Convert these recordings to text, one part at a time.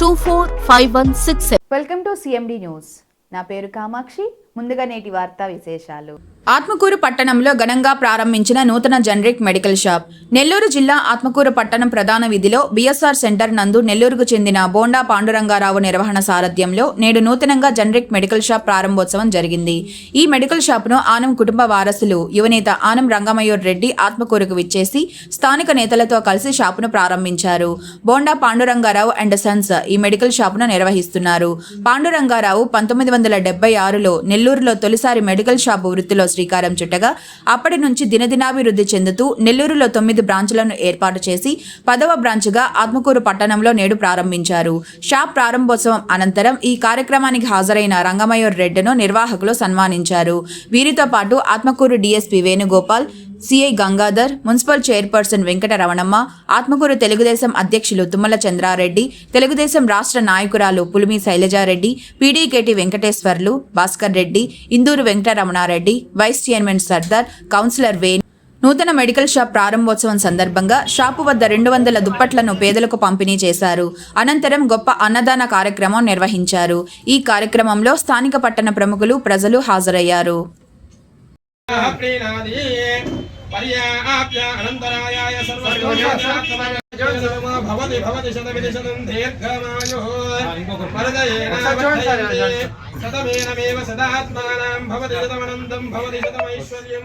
two four five one six welcome to CMD news. నా పేరు కామాక్షి. ముందుగా నేటి వార్తా విశేషాలు. ఆత్మకూరు పట్టణంలో ఘనంగా ప్రారంభించిన నూతన జనరిక్ మెడికల్ షాప్. నెల్లూరు జిల్లా ఆత్మకూరు పట్టణం ప్రధాన విధిలో బీఎస్ఆర్ సెంటర్ నందు నెల్లూరుకు చెందిన బోండా పాండురంగారావు నిర్వహణ సారథ్యంలో నేడు నూతనంగా జనరిక్ మెడికల్ షాప్ ప్రారంభోత్సవం జరిగింది. ఈ మెడికల్ షాపును ఆనం కుటుంబ వారసులు యువనేత ఆనం రంగమయూర్ రెడ్డి ఆత్మకూరుకు విచ్చేసి స్థానిక నేతలతో కలిసి షాపును ప్రారంభించారు. బోండా పాండురంగారావు అండ్ సన్స్ ఈ మెడికల్ షాపును నిర్వహిస్తున్నారు. పాండురంగారావు పంతొమ్మిది వందల డెబ్బై ఆరులో నెల్లూరులో తొలిసారి మెడికల్ షాపు వృత్తిలో శ్రీకారం చుట్టగా అప్పటి నుంచి దినదినాభివృద్ధి చెందుతూ నెల్లూరులో తొమ్మిది బ్రాంచులను ఏర్పాటు చేసి పదవ బ్రాంచ్గా ఆత్మకూరు పట్టణంలో నేడు ప్రారంభించారు. షాప్ ప్రారంభోత్సవం అనంతరం ఈ కార్యక్రమానికి హాజరైన రంగమయూర్ రెడ్డిను నిర్వాహకులు సన్మానించారు. వీరితో పాటు Atmakur DSP Venugopal CI Gangadhar municipal chairperson Venkata Ramanamma Atmakur Telugudesam అధ్యక్షులు తుమ్మల చంద్రారెడ్డి తెలుగుదేశం రాష్ట్ర నాయకురాలు Pulimi Sailaja Reddy పీడీకేటి Venkateswarlu Bhaskar Reddy Induru Venkataramanareddy vice chairman Sardar councillor Veni. నూతన మెడికల్ షాప్ ప్రారంభోత్సవం సందర్భంగా షాపు వద్ద రెండు వందల దుప్పట్లను పేదలకు పంపిణీ చేశారు. అనంతరం గొప్ప అన్నదాన కార్యక్రమం నిర్వహించారు. ఈ కార్యక్రమంలో స్థానిక పట్టణ ప్రముఖులు ప్రజలు హాజరయ్యారు. ప్రీణాది పర్యాప్య అనంతరాయాయ భవతి భవతి శతమితి శతం దీర్ఘమాయుః వరదయేనావర్ధయంతి శతమేనమేవ సదాత్మానాం భవతి శతమనంతం భవతి శతమైశ్వర్యం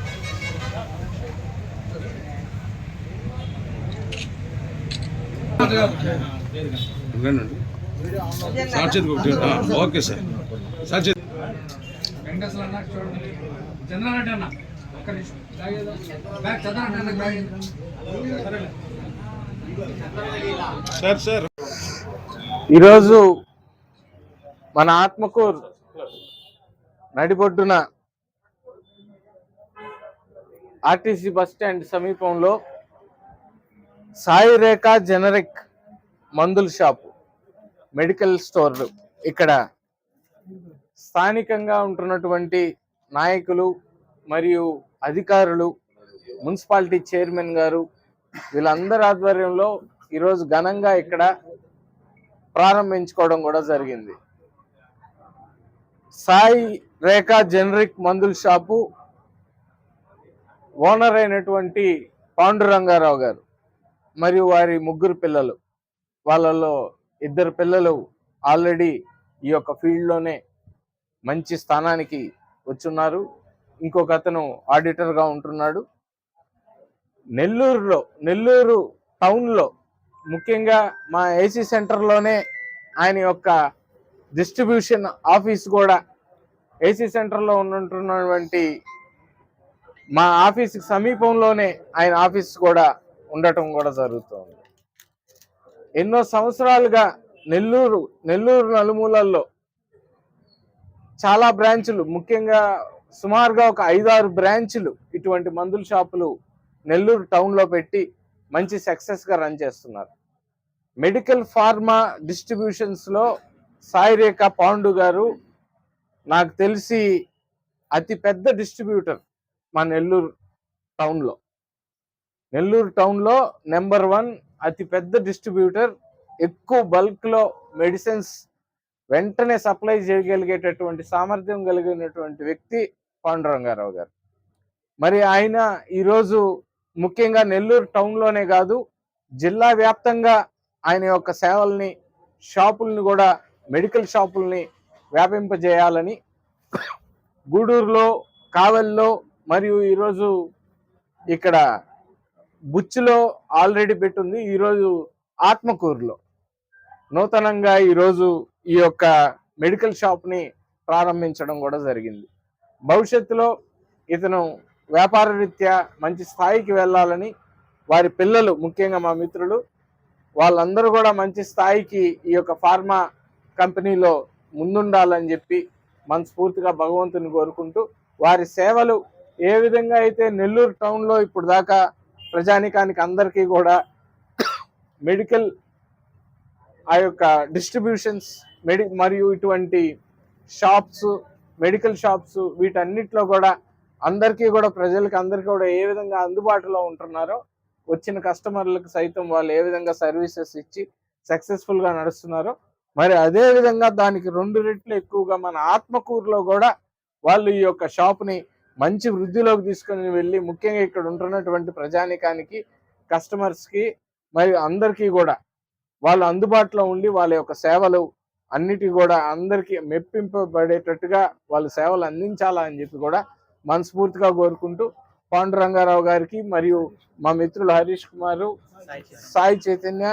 ఆ, ఓకే సార్. సార్ చేతి సార్ సార్. ఈరోజు మన ఆత్మకూర్ నడిబొడ్డున ఆర్టీసీ బస్ స్టాండ్ సమీపంలో సాయి రేఖ జనరిక్ మందుల షాపు మెడికల్ స్టోర్ ఇక్కడ స్థానికంగా ఉంటున్నటువంటి నాయకులు మరియు అధికారులు మున్సిపాలిటీ చైర్మన్ గారు వీళ్ళందరి ఆధ్వర్యంలో ఈరోజు ఘనంగా ఇక్కడ ప్రారంభించుకోవడం కూడా జరిగింది. సాయి రేఖ జనరిక్ మందుల షాపు ఓనర్ అయినటువంటి పాండురంగారావు గారు. మరియు వారి ముగ్గురు పిల్లలు. వాళ్ళలో ఇద్దరు పిల్లలు ఆల్రెడీ ఈ యొక్క ఫీల్డ్లోనే మంచి స్థానానికి వచ్చున్నారు. ఇంకొక అతను ఆడిటర్గా ఉంటున్నాడు. నెల్లూరులో నెల్లూరు టౌన్లో ముఖ్యంగా మా ఏసీ సెంటర్లోనే ఆయన యొక్క డిస్ట్రిబ్యూషన్ ఆఫీస్ కూడా ఏసీ సెంటర్లో ఉన్నటువంటి మా ఆఫీస్కి సమీపంలోనే ఆయన ఆఫీస్ కూడా ఉండటం కూడా జరుగుతుంది. ఎన్నో సంవత్సరాలుగా నెల్లూరు నెల్లూరు నలుమూలల్లో చాలా బ్రాంచులు ముఖ్యంగా సుమారుగా ఒక ఐదారు బ్రాంచులు ఇటువంటి మందుల షాపులు నెల్లూరు టౌన్లో పెట్టి మంచి సక్సెస్గా రన్ చేస్తున్నారు. మెడికల్ ఫార్మా డిస్ట్రిబ్యూషన్స్లో సాయిరేఖ పాండు గారు నాకు తెలిసి అతి పెద్ద డిస్ట్రిబ్యూటర్ మా నెల్లూరు టౌన్లో. నెల్లూరు టౌన్లో నెంబర్ వన్ అతి పెద్ద డిస్ట్రిబ్యూటర్ ఎక్కువ బల్క్లో మెడిసిన్స్ వెంటనే సప్లై చేయగలిగేటటువంటి సామర్థ్యం కలిగినటువంటి వ్యక్తి పాండురంగారావు గారు. మరి ఆయన ఈరోజు ముఖ్యంగా నెల్లూరు టౌన్లోనే కాదు జిల్లా వ్యాప్తంగా ఆయన యొక్క సేవల్ని షాపుల్ని కూడా మెడికల్ షాపుల్ని వ్యాపింపజేయాలని గూడూరులో కావల్లో మరియు ఈరోజు ఇక్కడ బుచ్చిలో ఆల్రెడీ పెట్టుంది ఈరోజు ఆత్మకూరులో. నూతనంగా ఈరోజు ఈ యొక్క మెడికల్ షాప్ని ప్రారంభించడం కూడా జరిగింది. భవిష్యత్తులో ఇతను వ్యాపార రీత్యా మంచి స్థాయికి వెళ్ళాలని వారి పిల్లలు ముఖ్యంగా మా మిత్రులు వాళ్ళందరూ కూడా మంచి స్థాయికి ఈ యొక్క ఫార్మా కంపెనీలో ముందుండాలని చెప్పి మనస్ఫూర్తిగా భగవంతుని కోరుకుంటూ వారి సేవలు ఏ విధంగా అయితే నెల్లూరు టౌన్లో ఇప్పుడు దాకా ప్రజానికానికి అందరికీ కూడా మెడికల్ ఆ యొక్క డిస్ట్రిబ్యూషన్స్ మెడి మరియు ఇటువంటి షాప్స్ మెడికల్ షాప్స్ వీటన్నిటిలో కూడా అందరికీ కూడా ప్రజలకు అందరికీ కూడా ఏ విధంగా అందుబాటులో ఉంటున్నారో వచ్చిన కస్టమర్లకు సైతం వాళ్ళు ఏ విధంగా సర్వీసెస్ ఇచ్చి సక్సెస్ఫుల్గా నడుస్తున్నారో మరి అదే విధంగా దానికి రెండు రెట్లు ఎక్కువగా మన ఆత్మకూరులో కూడా వాళ్ళు ఈ యొక్క షాప్ని మంచి వృద్ధిలోకి తీసుకొని వెళ్ళి ముఖ్యంగా ఇక్కడ ఉంటున్నటువంటి ప్రజానికానికి కస్టమర్స్కి మరియు అందరికీ కూడా వాళ్ళు అందుబాటులో ఉండి వాళ్ళ యొక్క సేవలు అన్నిటి కూడా అందరికీ మెప్పింపబడేటట్టుగా వాళ్ళ సేవలు అందించాలా అని చెప్పి కూడా మనస్ఫూర్తిగా కోరుకుంటూ పాండురంగారావు గారికి మరియు మా మిత్రులు హరీష్ కుమారు సాయి చైతన్య.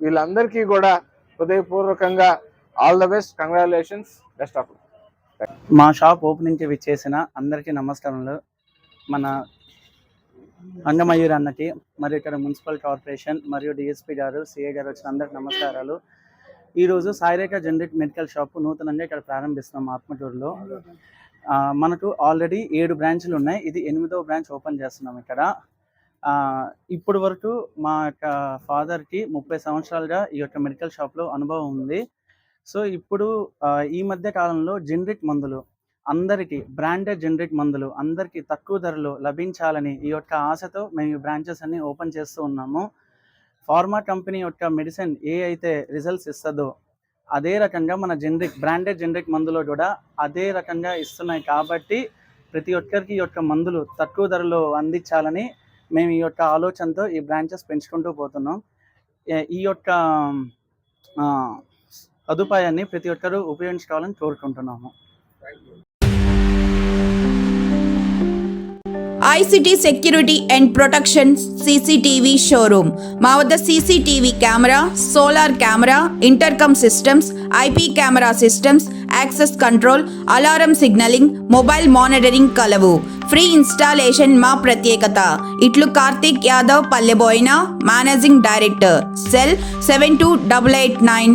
వీళ్ళందరికీ కూడా హృదయపూర్వకంగా all the best. Congratulations. Best of మా షాప్ ఓపెనింగ్కి విచ్చేసిన అందరికీ నమస్కారములు. మన అంగమయూర్ అన్నకి మరియు ఇక్కడ మున్సిపల్ కార్పొరేషన్ మరియు డిఎస్పీ గారు సిఏ గారు వచ్చిన అందరికి నమస్కారాలు. ఈరోజు సాయిరేఖ జనరిక్ మెడికల్ షాప్ నూతనంగా ఇక్కడ ప్రారంభిస్తున్నాం ఆత్మటూరులో. మనకు ఆల్రెడీ ఏడు బ్రాంచ్లు ఉన్నాయి. ఇది ఎనిమిదవ బ్రాంచ్ ఓపెన్ చేస్తున్నాం ఇక్కడ. ఇప్పుడు వరకు మా యొక్క ఫాదర్కి ముప్పై సంవత్సరాలుగా ఈ యొక్క మెడికల్ షాప్లో అనుభవం ఉంది. సో ఇప్పుడు ఈ మధ్య కాలంలో జనరిక్ మందులు అందరికీ బ్రాండెడ్ జనరిక్ మందులు అందరికీ తక్కువ ధరలో లభించాలని ఈ యొక్క ఆశతో మేము ఈ బ్రాంచెస్ అన్ని ఓపెన్ చేస్తూ ఉన్నాము. ఫార్మా కంపెనీ యొక్క మెడిసిన్ ఏ అయితే రిజల్ట్స్ ఇస్తుందో అదే రకంగా మన జనరిక్ బ్రాండెడ్ జనరిక్ మందులో కూడా అదే రకంగా ఇస్తున్నాయి కాబట్టి ప్రతి ఒక్కరికి ఈ యొక్క మందులు తక్కువ ధరలో అందించాలని మేము ఈ యొక్క ఆలోచనతో ఈ బ్రాంచెస్ పెంచుకుంటూ పోతున్నాం. ఈ యొక్క సదుపాయాన్ని ప్రతి ఒక్కరూ ఉపయోగించుకోవాలని కోరుకుంటున్నాము. ICT security and protection CCTV showroom. మా వద్ద CCTV camera solar camera intercom systems IP camera systems access control alarm signalling mobile monitoring కలవు. ఫ్రీ ఇన్స్టాలేషన్ మా ప్రత్యేకత. ఇట్లు Karthik Yadav Palleboina managing director. Cell seven two double eight nine